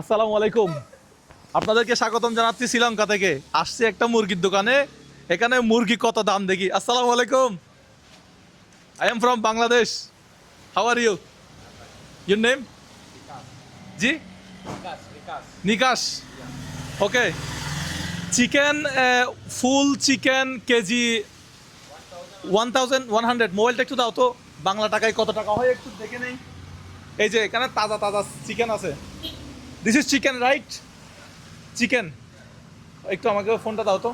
আসসালামু আলাইকুম। আপনাদেরকে স্বাগতম জানাচ্ছি শ্রীলঙ্কা থেকে। আসছি একটা মুরগির দোকানে। এখানে মুরগি কত দাম দেখি। আসসালামু আলাইকুম। I am from Bangladesh how are you your name ji? Nikash. Okay chicken full chicken KG one thousand one hundred মোবাইলটা একটু দাও তো। বাংলা টাকায় কত টাকা হয় একটু দেখে নেই। এই যে এখানে তাজা তাজা চিকেন আছে। This is chicken right chicken একটু আমাকে ফোনটা দাও তো।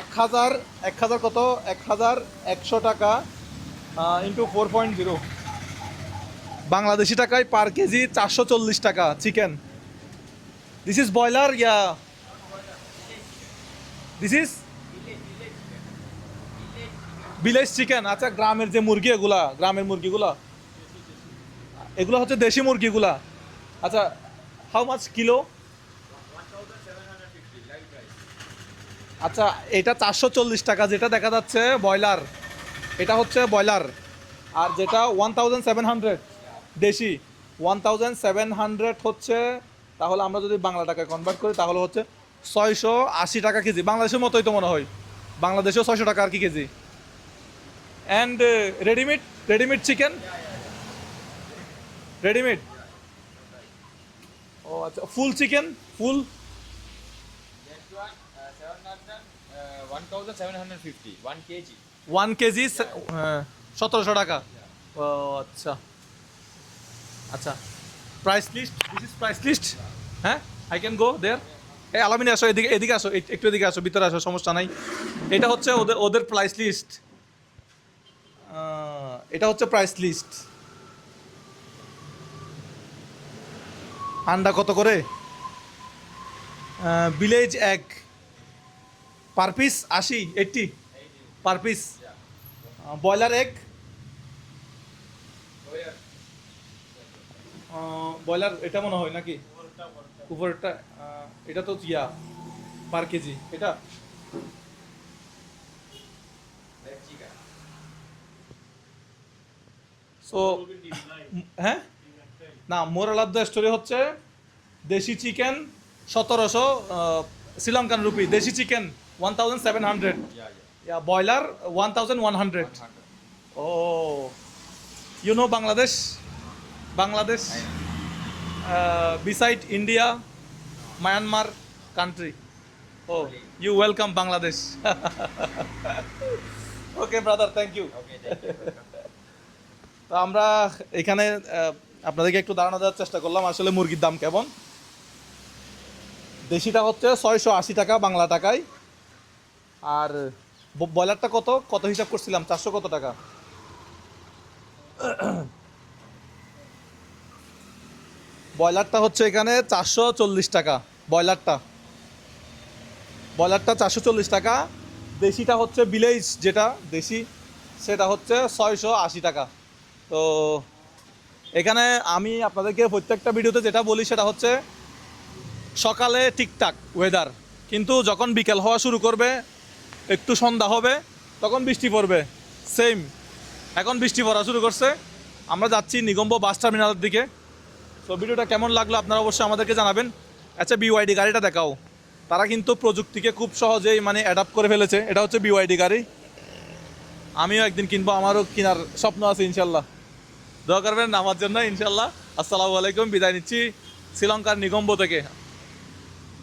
এক হাজার এক হাজার কত? এক হাজার একশো টাকা into four point zero Bangladeshi টাকায় পার কেজি চারশো চল্লিশ টাকা chicken this is broiler yeah this is village chicken আচ্ছা গ্রামের যে মুরগি এগুলা, গ্রামের মুরগিগুলা। এগুলো হচ্ছে দেশি মুরগিগুলা। আচ্ছা হাউ মাছ কিলো আচ্ছা এটা চারশো চল্লিশ টাকা যেটা দেখা যাচ্ছে ব্রয়লার। এটা হচ্ছে ব্রয়লার। আর যেটা one thousand seven hundred desi. One thousand seven hundred হচ্ছে তাহলে আমরা যদি বাংলা টাকায় কনভার্ট করি তাহলে হচ্ছে ছয়শো আশি টাকা কেজি। বাংলাদেশের মতোই তো মনে হয়। বাংলাদেশেও ছয়শো টাকা আর কি KG. And readymade readymade chicken readymade ও আচ্ছা full chicken full That one, 700, 1750, 1 kg. One KG সতেরোশো টাকা। ও আচ্ছা। আচ্ছা। Price list this is price list হ্যাঁ? আই ক্যান গো দেয়ার এই আলামিনে আসো এদিকে এদিকে আসো এক- একটু এদিকে আসো ভিতরে আসো সমস্যা নাই। এটা হচ্ছে ওদের ওদের প্রাইস লিস্ট এটা হচ্ছে প্রাইস লিস্ট আন্ডা কত করে? ভিলেজ এক। পার পিস আশি eighty per piece broiler egg broiler এটা মনে হয় নাকি? উপরটা এটা তো ইয়া পার কেজি এটা? সো হ্যাঁ? না মোরাল আব্দ স্টোরি হচ্ছে দেশি চিকেন সতেরোশো Sri Lankan rupee desi chicken one thousand seven hundred broiler one thousand one hundred oh you know Bangladesh Bangladesh beside India Myanmar country oh you welcome Bangladesh okay brother thank you তো আমরা এখানে আপনাদেরকে একটু দাঁড়ানো দেওয়ার চেষ্টা করলাম, আসলে মুরগির দাম কেমন? দেশিটা হচ্ছে ছয়শো আশি টাকা, বাংলা টাকায়। আর ব্রয়লারটা কত? কত হিসাব করছিলাম? চারশো কত টাকা? ব্রয়লারটা হচ্ছে এখানে চারশো চল্লিশ টাকা, ব্রয়লারটা। ব্রয়লারটা চারশো চল্লিশ টাকা, দেশিটা হচ্ছে ভিলেজ যেটা, দেশি, সেটা হচ্ছে ছয়শো আশি টাকা। তো এখানে আমি আপনাদেরকে প্রত্যেকটা ভিডিওতে যেটা বলি সেটা হচ্ছে সকালে ঠিকঠাক ওয়েদার কিন্তু যখন বিকেল হওয়া শুরু করবে, একটু সন্ধ্যা হবে, তখন বৃষ্টি পড়বে। সেম এখন বৃষ্টি পড়া শুরু করছে। আমরা যাচ্ছি নিগম্ব বাস টার্মিনালের দিকে। তো ভিডিওটা কেমন লাগল আপনারা অবশ্যই আমাদেরকে জানাবেন। আচ্ছা বিওয়াইডি গাড়িটা দেখাও। তারা কিন্তু প্রযুক্তিকে খুব সহজেই মানে অ্যাডাপ্ট করে ফেলেছে। এটা হচ্ছে বিওয়াইডি গাড়ি। আমিও একদিন কিনবো, আমারও কেনার স্বপ্ন আছে, ইনশাল্লাহ। দোয়া করবেন আমার জন্য ইনশাল্লাহ আসসালামু আলাইকুম বিদায় নিচ্ছি। শ্রীলঙ্কার নিগম্ব থেকে